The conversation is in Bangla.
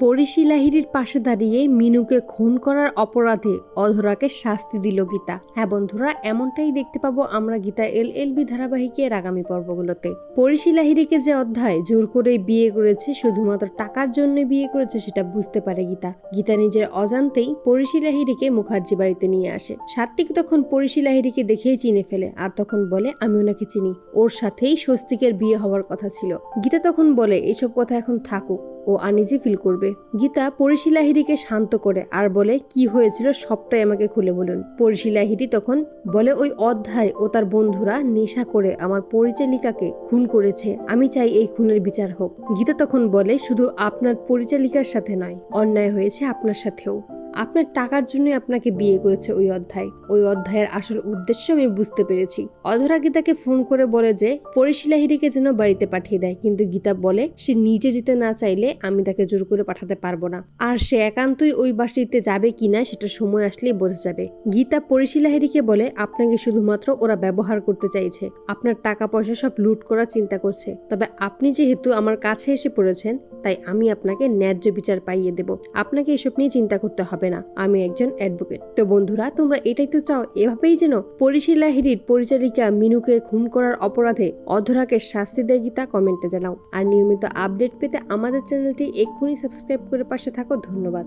পরিশি লাহিড়ির পাশে দাঁড়িয়ে মিনুকে খুন করার অপরাধে অধরাকে শাস্তি দিল গীতা। হ্যাঁ বন্ধুরা, এমনটাই দেখতে পাবো আমরা গীতা এল এল বি ধারাবাহিকের আগামী পর্বগুলোতে। পরিশি লাহিড়িকে যে অধ্যায় জোর করে বিয়ে করেছে, শুধুমাত্র টাকার জন্য বিয়ে করেছে সেটা বুঝতে পারে গীতা। গীতা নিজের অজান্তেই পরিশি লাহিড়িকে মুখার্জি বাড়িতে নিয়ে আসে। সাত্বিক তখন পরিশি লাহিড়িকে দেখেই চিনে ফেলে আর তখন বলে, আমি ওনাকে চিনি। ওর সাথেই স্বস্তিকের বিয়ে হওয়ার কথা ছিল। গীতা তখন বলে, এসব কথা এখন থাকুক। ও আনিজি ফিল করবে। গীতা পরিশিলাহিরিকে শান্ত করে আর বলে, কি হয়েছিল সবটাই আমাকে খুলে বলুন। পরিশিলাহিরি তখন বলে, ওই অধ্যায় ও তার বন্ধুরা নেশা করে আমার পরিচালিকাকে খুন করেছে। আমি চাই এই খুনের বিচার হোক। গীতা তখন বলে, শুধু আপনার পরিচালিকার সাথে নয়, অন্যায় হয়েছে আপনার সাথেও। আপনার টাকার জন্যই আপনাকে বিয়ে করেছে ওই অধ্যায়। ওই অধ্যায়ের আসল উদ্দেশ্য আমি বুঝতে পেরেছি। অধরা গীতাকে ফোন করে বলে যে পরিশিলা পরিশিলাহিরিকে যেন বাড়িতে পাঠিয়ে দেয়। কিন্তু গীতা বলে, সে নিজে যেতে না চাইলে আমি তাকে জোর করে পাঠাতে পারব না। আর সে একান্তই ওই বাসটিতে যাবে কিনা সেটা সময় আসলেই বোঝা যাবে। গীতা পরিশিলা পরিশিলাহিরিকে বলে, আপনাকে শুধুমাত্র ওরা ব্যবহার করতে চাইছে। আপনার টাকা পয়সা সব লুট করার চিন্তা করছে। তবে আপনি যেহেতু আমার কাছে এসে পড়েছেন, তাই আমি আপনাকে ন্যায্য বিচার পাইয়ে দেব। আপনাকে এসব নিয়ে চিন্তা করতে হবে না। আমি একজন অ্যাডভোকেট তো বন্ধুরা, তোমরা এটাই তো চাও, এভাবেই যেন পরিশীলা লাহিরির পরিচারিকা মিনুকে খুন করার অপরাধে অধরাকে শাস্তি দেয় গীতা কমেন্টে জানাও। আর নিয়মিত আপডেট পেতে আমাদের চ্যানেলটি এক্ষুনি সাবস্ক্রাইব করে পাশে থাকো। ধন্যবাদ।